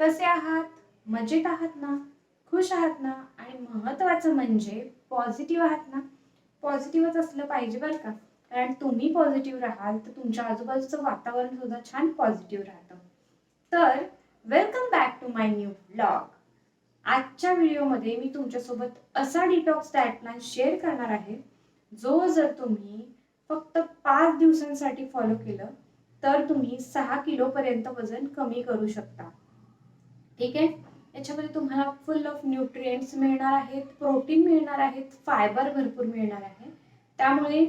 कसे आहात? मजेत आहात ना? खुश आहात ना? आणि महत्त्वाचं म्हणजे पॉझिटिव्ह आहात ना? पॉझिटिव्हच असलं पाहिजे बरं का. कारण तुम्ही पॉझिटिव्ह राहाल तर तुमच्या आजूबाजूचं वातावरण सुद्धा छान पॉझिटिव्ह राहतं. तर welcome back to my new blog आजच्या व्हिडिओमध्ये मी तुमच्यासोबत असा डिटॉक्स डाएट प्लॅन शेअर करणार आहे जो जर तुम्ही फक्त पाच दिवसांसाठी फॉलो केलं तर तुम्ही सहा किलोपर्यंत वजन कमी करू शकता. ठीक आहे? याच्यामध्ये तुम्हाला फुल ऑफ न्यूट्रिएंट्स मिळणार आहेत प्रोटीन मिळणार आहेत फायबर भरपूर मिळणार आहे. त्यामुळे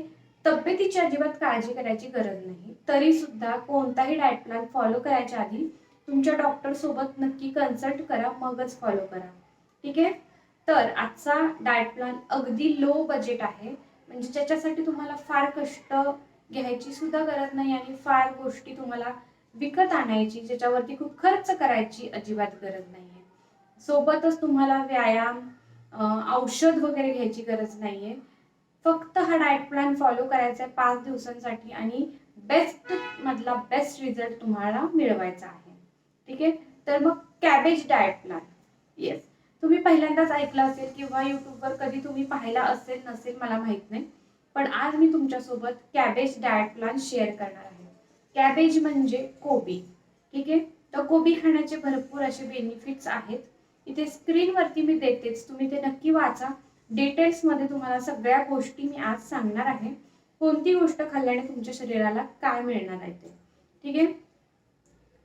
तब्येतीची अजिबात काळजी करायची गरज नाही. तरी सुद्धा कोणताही डाएट प्लॅन फॉलो करायच्या आधी तुमच्या डॉक्टर सोबत नक्की कन्सल्ट करा मगच फॉलो करा. ठीक आहे? तर आजचा डाएट प्लॅन अगदी लो बजेट आहे. म्हणजे ज्याच्यासाठी तुम्हाला फार कष्ट घ्यायची सुद्धा गरज नाही आणि फार गोष्टी तुम्हाला विकत आणायची ज्याच्यावरती खूप खर्च करायची अजिबात गरज नाहीये. सोबतच तुम्हाला व्यायाम औषध वगैरे घ्यायची गरज नाहीये. फक्त हा डाएट प्लॅन फॉलो करायचा आहे पाच दिवसांसाठी आणि बेस्ट मधला बेस्ट रिझल्ट तुम्हाला मिळवायचा आहे. ठीक आहे? तर मग कॅबेज डाएट प्लॅन येस तुम्ही पहिल्यांदाच ऐकलं असेल किंवा युट्यूबवर कधी तुम्ही पाहिला असेल नसेल मला माहीत नाही. पण आज मी तुमच्यासोबत कॅबेज डाएट प्लॅन शेअर करणार आहे. कॅबेज म्हणजे कोबी. ठीक आहे? तर कोबी खाण्याचे भरपूर असे बेनिफिट्स आहेत. इथे स्क्रीनवरती मी देतेच. तुम्ही ते नक्की वाचा. डिटेल्समध्ये तुम्हाला सगळ्या गोष्टी मी आज सांगणार आहे. कोणती गोष्ट खाल्ल्याने तुमच्या शरीराला काय मिळणार आहे ते. ठीक आहे?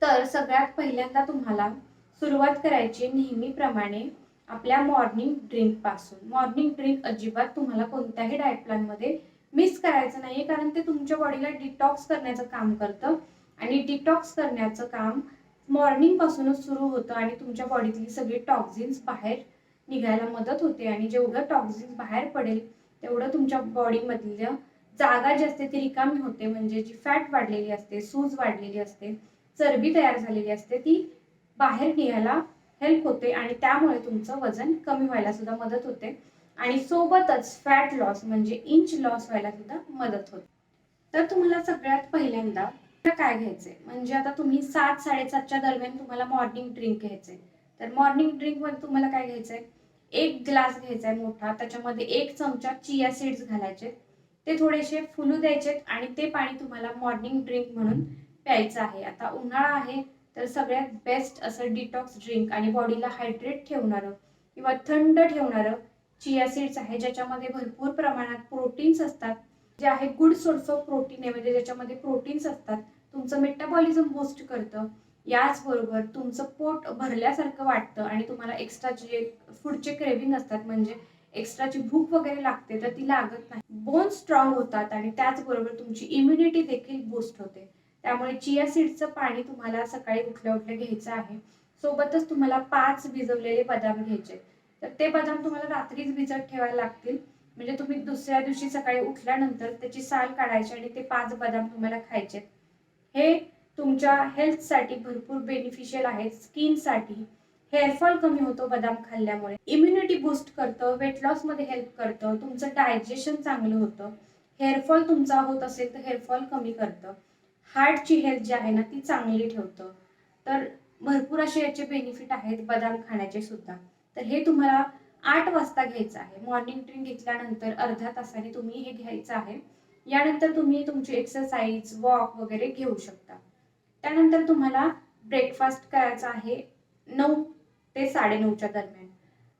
तर सगळ्यात पहिल्यांदा तुम्हाला सुरुवात करायची नेहमीप्रमाणे आपल्या मॉर्निंग ड्रिंकपासून. मॉर्निंग ड्रिंक अजिबात तुम्हाला कोणत्याही डाएट प्लॅनमध्ये मिस करायचं नाहीये कारण ते तुमच्या बॉडीला डिटॉक्स करण्याचं काम करतं. आणि डिटॉक्स करण्याचं काम मॉर्निंग पासूनच सुरू होतं आणि तुमच्या बॉडीतली सगळी टॉक्झिन्स बाहेर निघायला मदत होते. आणि जेवढं टॉक्झिन्स बाहेर पडेल तेवढं तुमच्या बॉडीमधल्या जागा जी असते ती रिकामी होते. म्हणजे जी फॅट वाढलेली असते सूज वाढलेली असते चरबी तयार झालेली असते ती बाहेर निघायला हेल्प होते. आणि त्यामुळे तुमचं वजन कमी व्हायला सुद्धा मदत होते. आणि सोबतच फॅट लॉस म्हणजे इंच लॉस व्हायला सुद्धा मदत होते. तर तुम्हाला सगळ्यात पहिल्यांदा काय घ्यायचंय? म्हणजे आता तुम्ही सात साडेसातच्या दरम्यान तुम्हाला मॉर्निंग ड्रिंक घ्यायचंय. तर मॉर्निंग ड्रिंकमध्ये तुम्हाला काय घ्यायचंय? एक ग्लास घ्यायचा आहे मोठा त्याच्यामध्ये एक चमचा चिया सीड्स घालायचे. ते थोडेसे फुलू द्यायचे आणि ते पाणी तुम्हाला मॉर्निंग ड्रिंक म्हणून प्यायचं आहे. आता उन्हाळा आहे तर सगळ्यात बेस्ट असं डिटॉक्स ड्रिंक आणि बॉडीला हायड्रेट ठेवणारं किंवा थंड ठेवणारं चिया सीड्स आहे ज्याच्यामध्ये भरपूर प्रमाणात प्रोटीन्स असतात. जे आहे गुड सोर्स ऑफ प्रोटीन आहे म्हणजे ज्याच्यामध्ये प्रोटीन्स असतात. तुमचं मेटाबॉलिझम बूस्ट करतं. याचबरोबर तुमचं पोट भरल्यासारखं वाटतं आणि तुम्हाला एक्स्ट्रा जे फूडचे क्रेविंग असतात म्हणजे एक्स्ट्राची भूक वगैरे लागते तर ती लागत नाही. बोन स्ट्रॉंग होतात आणि त्याचबरोबर तुमची इम्युनिटी देखील बूस्ट होते. त्यामुळे चिया सीडचं पाणी तुम्हाला सकाळी उठल्या उठल्या घ्यायचं आहे. सोबतच तुम्हाला पाच भिजवलेले बदाम घ्यायचे तर ते बदाम तुम्हाला रात्रीच भिजत ठेवायला लागतील. म्हणजे तुम्ही दुसऱ्या दिवशी सकाळी उठल्यानंतर त्याची साल काढायची आणि ते पाच बदाम तुम्हाला खायचे हे तुमच्या हेल्थसाठी भरपूर बेनिफिशियल आहे स्किनसाठी हेअरफॉल कमी होतो बदाम खाल्ल्यामुळे. इम्युनिटी बूस्ट करतं वेट लॉसमध्ये हेल्प करतं तुमचं डायजेशन चांगलं होतं. हेअरफॉल तुमचा होत असेल तर हेअरफॉल कमी करतं. हार्टची हेल्थ जी आहे ना ती चांगली ठेवतं. तर भरपूर असे याचे बेनिफिट आहेत बदाम खाण्याचे सुद्धा. तर हे तुम्हाला आठ वाजता घ्यायचं आहे. मॉर्निंग ड्रिंक घेतल्यानंतर अर्ध्या तासाने तुम्ही हे घ्यायचं आहे. यानंतर तुम्ही तुमची एक्सरसाइज वॉक वगैरे घेऊ शकता. त्यानंतर तुम्हाला ब्रेकफास्ट करायचा आहे नऊ ते साडेनऊच्या दरम्यान.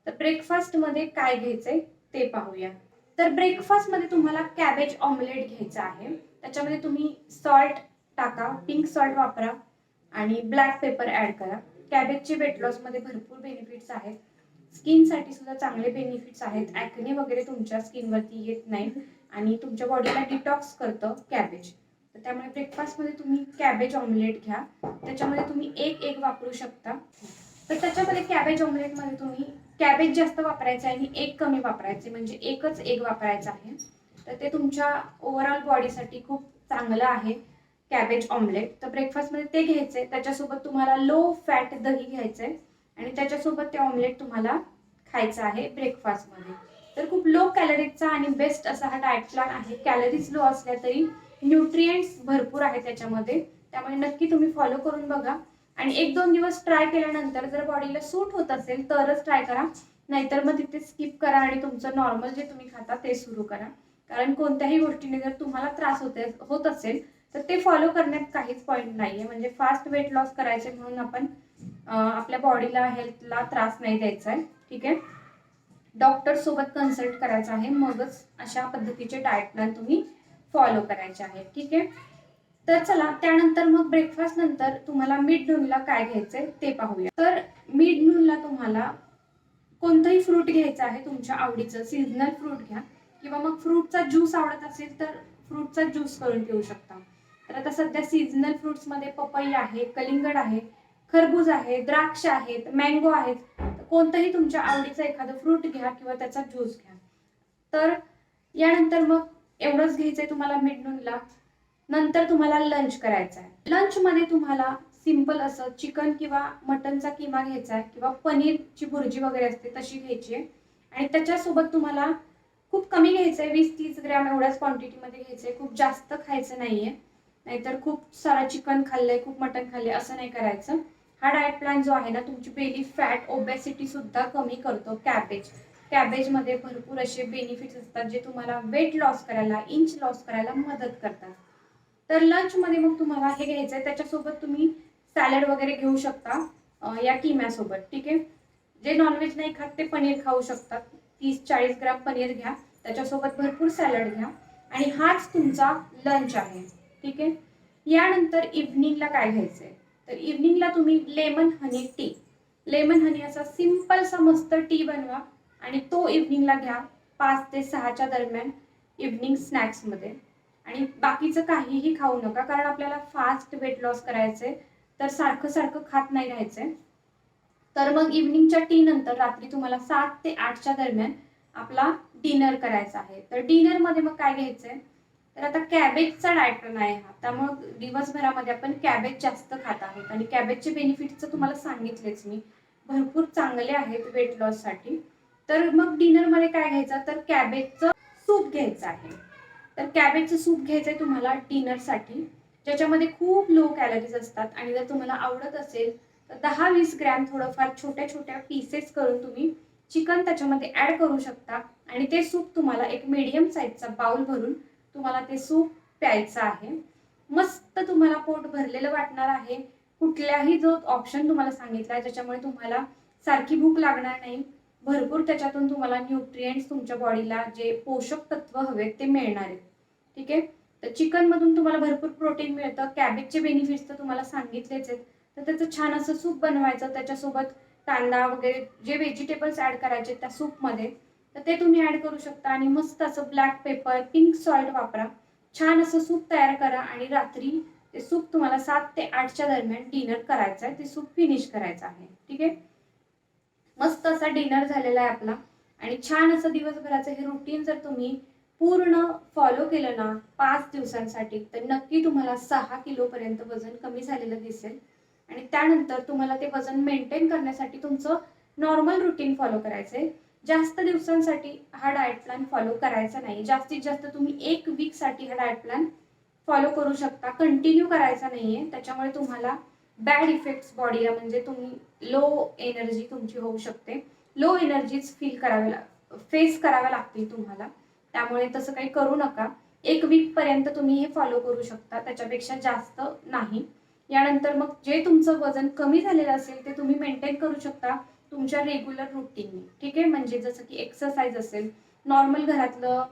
तर ब्रेकफास्टमध्ये काय घ्यायचंय ते पाहूया. तर ब्रेकफास्टमध्ये तुम्हाला कॅबेज ऑमलेट घ्यायचं आहे. त्याच्यामध्ये तुम्ही सॉल्ट टाका पिंक सॉल्ट वापरा आणि ब्लॅक पेपर ॲड करा. कॅबेजचे वेट लॉसमध्ये भरपूर बेनिफिट्स आहेत. स्किनसाठी सुद्धा चांगले बेनिफिट्स आहेत. ॲक्ने वगैरे तुमच्या स्किनवरती येत नाही आणि तुमच्या बॉडीला डिटॉक्स करतं कॅबेज तर त्यामुळे ब्रेकफास्टमध्ये तुम्ही कॅबेज ऑमलेट घ्या. त्याच्यामध्ये तुम्ही एक एग वापरू शकता. तर त्याच्यामध्ये कॅबेज ऑमलेटमध्ये तुम्ही कॅबेज जास्त वापरायचं आहे आणि एक कमी वापरायचे म्हणजे एकच एग वापरायचं आहे. तर ते तुमच्या ओव्हरऑल बॉडीसाठी खूप चांगलं आहे कॅबेज ऑमलेट तर ब्रेकफास्टमध्ये ते घ्यायचे. त्याच्यासोबत तुम्हाला लो फॅट दही घ्यायचंय. आणि त्याच्यासोबत ते ऑमलेट तुम्हाला खायचं आहे ब्रेकफास्टमध्ये तर खूप लो कॅलरीजचा आणि बेस्ट असा हा डाएट प्लॅन आहे. कॅलरीज लो असल्या तरी न्यूट्रिएंट्स भरपूर आहेत त्याच्यामध्ये. त्यामुळे नक्की तुम्ही फॉलो करून बघा. आणि एक दोन दिवस ट्राय केल्यानंतर जर बॉडीला सूट होत असेल तरच ट्राय करा. नाहीतर मग तिथे स्किप करा आणि तुमचं नॉर्मल जे तुम्ही खाता ते सुरू करा. कारण कोणत्याही गोष्टीने जर तुम्हाला त्रास होते होत असेल तर ते फॉलो करण्यात काहीच पॉईंट नाहीये. म्हणजे फास्ट वेट लॉस करायचे म्हणून आपण आपल्या बॉडीला हेल्थला त्रास नाही द्यायचा आहे. ठीक आहे? डॉक्टर सोबत कन्सल्ट करायचं आहे. मगच अशा पद्धतीचे डाएट प्लॅन तुम्ही फॉलो करायचे आहे. ठीक आहे? तर चला त्यानंतर मग ब्रेकफास्ट नंतर तुम्हाला मिड नूनला काय घ्यायचंय ते पाहूया. तर मिड नूनला तुम्हाला कोणतंही फ्रूट घ्यायचं आहे तुमच्या आवडीचं सीझनल फ्रूट घ्या. किंवा मग फ्रूटचा ज्यूस आवडत असेल तर फ्रूटचा ज्यूस करून पिऊ शकता. तर आता सध्या सीझनल फ्रूट्समध्ये पपई आहे कलिंगड आहे खरबूज आहे द्राक्ष आहेत मँगो आहेत. कोणतंही तुमच्या आवडीचं एखादं फ्रूट घ्या किंवा त्याचा ज्यूस घ्या. तर यानंतर मग एवढंच घ्यायचंय तुम्हाला मिडनूनला नंतर तुम्हाला लंच करायचा आहे लंचमध्ये तुम्हाला सिंपल असं चिकन किंवा मटनचा किमा घ्यायचा आहे किंवा पनीरची भुर्जी वगैरे असते तशी घ्यायची आहे. आणि त्याच्यासोबत तुम्हाला खूप कमी घ्यायचं आहे वीस तीस ग्रॅम एवढ्याच क्वांटिटीमध्ये घ्यायचं आहे खूप जास्त खायचं नाहीये. नाहीतर खूप सारा चिकन खाल्लंय खूप मटन खाल्लंय असं नाही करायचं. हा डाएट प्लॅन जो आहे ना तुमची बेली फॅट ओबेसिटी सुद्धा कमी करतो कॅबेज कॅबेजमध्ये भरपूर असे बेनिफिट्स असतात जे तुम्हाला वेट लॉस करायला इंच लॉस करायला मदत करतात. तर लंचमध्ये मग तुम्हाला हे घ्यायचं आहे. त्याच्यासोबत तुम्ही सॅलड वगैरे घेऊ शकता या किम्यासोबत ठीक आहे? जे नॉनव्हेज नाही खात ते पनीर खाऊ शकतात. तीस चाळीस ग्राम पनीर घ्या. त्याच्यासोबत भरपूर सॅलड घ्या. आणि हाच तुमचा लंच आहे ठीक आहे? यानंतर इव्हनिंगला काय घ्यायचं आहे तर इव्हनिंगला तुम्ही lemon honey tea lemon honey असा सिम्पलसा मस्त टी बनवा आणि तो इव्हनिंगला घ्या पाच ते सहाच्या दरम्यान इव्हनिंग स्नॅक्समध्ये आणि बाकीचं काहीही खाऊ नका कारण आपल्याला फास्ट वेट लॉस करायचे तर सारखं सारखं खात नाही राहायचंय. तर मग इव्हनिंगच्या टी नंतर रात्री तुम्हाला सात ते आठच्या दरम्यान आपला डिनर करायचा आहे. तर डिनरमध्ये मग काय घ्यायचंय? तर आता कॅबेजचा डाएट प्लॅन आहे हा. त्यामुळे दिवसभरामध्ये आपण कॅबेज जास्त खात आहोत. आणि कॅबेजचे बेनिफिट्स तुम्हाला सांगितलेच मी. भरपूर चांगले आहेत वेट लॉससाठी तर मग डिनरमध्ये काय घ्यायचं? तर कॅबेजचं सूप घ्यायचं आहे. तर कॅबेजचं सूप घ्यायचं आहे तुम्हाला डिनरसाठी ज्याच्यामध्ये खूप लो कॅलरीज असतात. आणि जर तुम्हाला आवडत असेल तर दहा वीस ग्रॅम थोडंफार छोट्या छोट्या पीसेस करून तुम्ही चिकन त्याच्यामध्ये ऍड करू शकता. आणि ते सूप तुम्हाला एक मीडियम साईजचा बाउल भरून तुम्हाला ते सूप प्यायचं आहे. मस्त तुम्हाला पोट भरलेलं वाटणार आहे. कुठल्याही जो ऑप्शन तुम्हाला सांगितला आहे ज्याच्यामुळे तुम्हाला सारखी भूक लागणार नाही. भरपूर त्याच्यातून तुम्हाला न्यूट्रिएंट्स तुमच्या बॉडीला जे पोषक तत्व हवेत ते मिळणार आहेत. ठीक आहे? तर चिकन मधून तुम्हाला भरपूर प्रोटीन मिळतं. कॅबेजचे बेनिफिट्स तर तुम्हाला सांगितलेच आहेत. तर त्याचं छान असं सूप बनवायचं. त्याच्यासोबत कांदा वगैरे जे व्हेजिटेबल्स ऍड करायचे त्या सूपमध्ये तर ते तुम्ही ऍड करू शकता आणि मस्त असं ब्लॅक पेपर पिंक सॉल्ट वापरा. छान असं सूप तयार करा आणि रात्री ते सूप तुम्हाला सात ते आठच्या दरम्यान डिनर करायचं आहे. ते सूप फिनिश करायचं आहे. ठीक आहे? मस्त असा डिनर झालेला आहे आपला. आणि छान असं दिवसभराचं हे रुटीन जर तुम्ही पूर्ण फॉलो केलं ना पाच दिवसांसाठी तर नक्की तुम्हाला सहा किलोपर्यंत वजन कमी झालेलं दिसेल. आणि त्यानंतर तुम्हाला ते वजन मेंटेन करण्यासाठी तुमचं नॉर्मल रुटीन फॉलो करायचंय. जास्त दिवसांसाठी हा डाएट प्लॅन फॉलो करायचा नाही. जास्तीत जास्त तुम्ही एक वीकसाठी हा डाएट प्लॅन फॉलो करू शकता. कंटिन्यू करायचा नाहीये. त्याच्यामुळे तुम्हाला बॅड इफेक्ट्स बॉडीला म्हणजे तुम्ही लो एनर्जी तुमची होऊ शकते. लो एनर्जीज फील कराव्या फेस कराव्या लागतील तुम्हाला. त्यामुळे तसं काही करू नका. एक वीक पर्यंत तुम्ही हे फॉलो करू शकता. त्याच्यापेक्षा जास्त नाही. यानंतर मग जे तुमचं वजन कमी झालेलं असेल ते तुम्ही मेंटेन करू शकता. तुमच्या रेग्युलर रुटीनने ठीक आहे? म्हणजे जसं की एक्सरसाइज असेल नॉर्मल घरातलं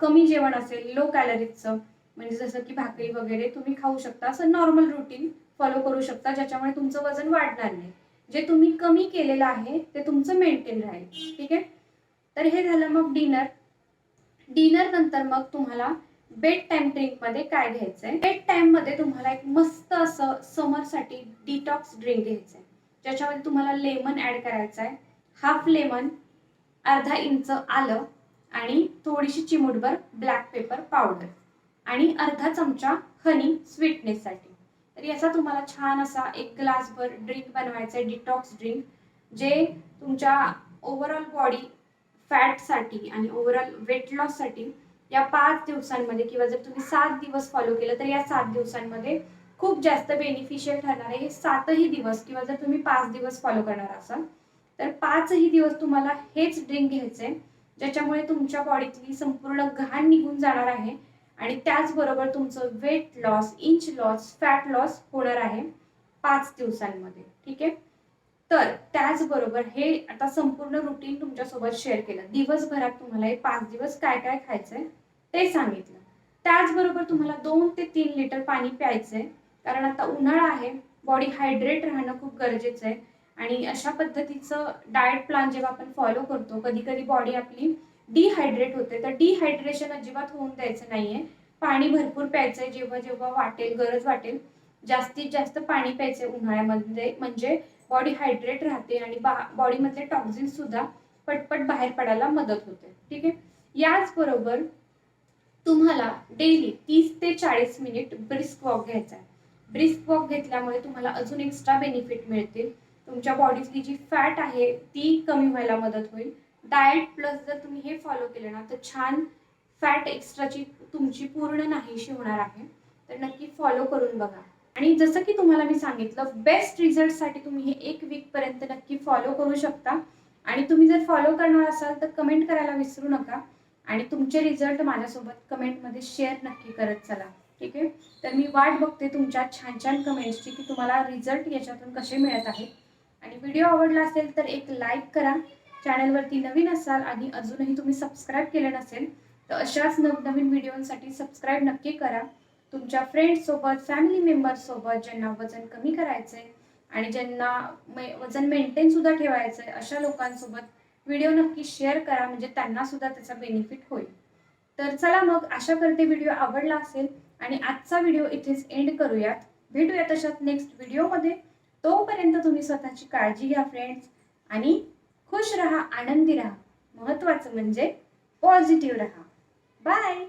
कमी जेवण असेल लो कॅलरीजचं म्हणजे जसं की भाकरी वगैरे तुम्ही खाऊ शकता. असं नॉर्मल रुटीन फॉलो करू शकता ज्याच्यामुळे तुमचं वजन वाढणार नाही. जे तुम्ही कमी केलेलं आहे ते तुमचं मेंटेन राहील. ठीक आहे? तर हे झालं मग डिनर डिनर नंतर मग तुम्हाला बेड टाइम ड्रिंकमध्ये काय घ्यायचंय? बेड टाइममध्ये तुम्हाला एक मस्त असं समरसाठी डिटॉक्स ड्रिंक घ्यायचंय. ज्याच्यामध्ये तुम्हाला लेमन ऍड करायचं आहे. हाफ लेमन अर्धा इंच आलं आणि थोडीशी चिमूटभर ब्लॅक पेपर पावडर आणि अर्धा चमचा हनी स्वीटनेससाठी तर याचा तुम्हाला छान असा एक ग्लासभर ड्रिंक बनवायचा आहे डिटॉक्स ड्रिंक जे तुमच्या ओव्हरऑल बॉडी फॅटसाठी आणि ओव्हरऑल वेट लॉससाठी या पाच दिवसांमध्ये किंवा जर तुम्ही सात दिवस फॉलो केलं तर या सात दिवसांमध्ये खूप जास्त बेनिफिशियल ठरणार आहे. हे सातही दिवस किंवा जर तुम्ही पाच दिवस फॉलो करणार असाल तर पाचही दिवस तुम्हाला हेच ड्रिंक घ्यायचे ज्याच्यामुळे तुमच्या बॉडीतली संपूर्ण घाण निघून जाणार आहे आणि त्याचबरोबर तुमचं weight loss inch loss fat loss होणार आहे पाच दिवसांमध्ये. ठीक आहे? तर त्याचबरोबर हे आता संपूर्ण रुटीन तुमच्यासोबत शेअर केलं. दिवसभरात तुम्हाला हे पाच दिवस काय काय खायचंय ते सांगितलं. त्याचबरोबर तुम्हाला दोन ते तीन लिटर पाणी प्यायचंय. कारण आता उन्हाळा आहे बॉडी हायड्रेट राहणं खूप गरजेचं आहे. आणि अशा पद्धतीचं डाएट प्लॅन जेव्हा आपण फॉलो करतो कधी कधी बॉडी आपली डिहायड्रेट होते. तर डिहायड्रेशन अजिबात होऊन द्यायचं नाहीये. पाणी भरपूर प्यायचंय जेव्हा जेव्हा वाटेल गरज वाटेल जास्तीत जास्त पाणी प्यायचंय उन्हाळ्यामध्ये. म्हणजे बॉडी हायड्रेट राहते आणि बॉडीमधले टॉक्झिन सुद्धा पटपट बाहेर पडायला मदत होते. ठीक आहे? याचबरोबर तुम्हाला डेली तीस ते चाळीस मिनिट ब्रिस्क वॉक घ्यायचा आहे. ब्रिस्क वॉक घेतल्यामुळे तुम्हाला अजून एक्स्ट्रा बेनिफिट मिळतील. तुमच्या बॉडीतली जी फॅट आहे ती कमी व्हायला मदत होईल. डाएट प्लस जर तुम्ही हे फॉलो केलं ना तर छान फॅट एक्स्ट्राची तुमची पूर्ण नाहीशी होणार आहे. तर नक्की फॉलो करून बघा. आणि जसं की तुम्हाला मी सांगितलं बेस्ट रिझल्टसाठी तुम्ही हे एक वीकपर्यंत नक्की फॉलो करू शकता. आणि तुम्ही जर फॉलो करणार असाल तर कमेंट करायला विसरू नका. आणि तुमचे रिझल्ट माझ्यासोबत कमेंटमध्ये शेअर नक्की करत चला. ठीक आहे? तर मी वाट बघते तुमच्या छान छान कमेंट्सची की तुम्हाला रिझल्ट याच्यातून कसे मिळत आहेत. आणि व्हिडिओ आवडला असेल तर एक लाईक करा. चॅनलवरती नवीन असाल आणि अजूनही तुम्ही सबस्क्राईब केलं नसेल तर अशाच नवनवीन व्हिडिओंसाठी सबस्क्राईब नक्की करा. तुमच्या फ्रेंड्ससोबत फॅमिली मेंबर्ससोबत ज्यांना वजन कमी करायचं आहे आणि ज्यांना मे वजन मेंटेन सुद्धा ठेवायचं आहे अशा लोकांसोबत व्हिडिओ नक्की शेअर करा. म्हणजे त्यांना सुद्धा त्याचा बेनिफिट होईल. तर चला मग आशा करते व्हिडिओ आवडला असेल. आणि आजचा व्हिडिओ इथेच एंड करूयात. भेटूया तशात नेक्स्ट व्हिडिओमध्ये तोपर्यंत तुम्ही स्वतःची काळजी घ्या फ्रेंड्स आणि खुश राहा आनंदी राहा. महत्त्वाचं म्हणजे पॉझिटिव्ह राहा. बाय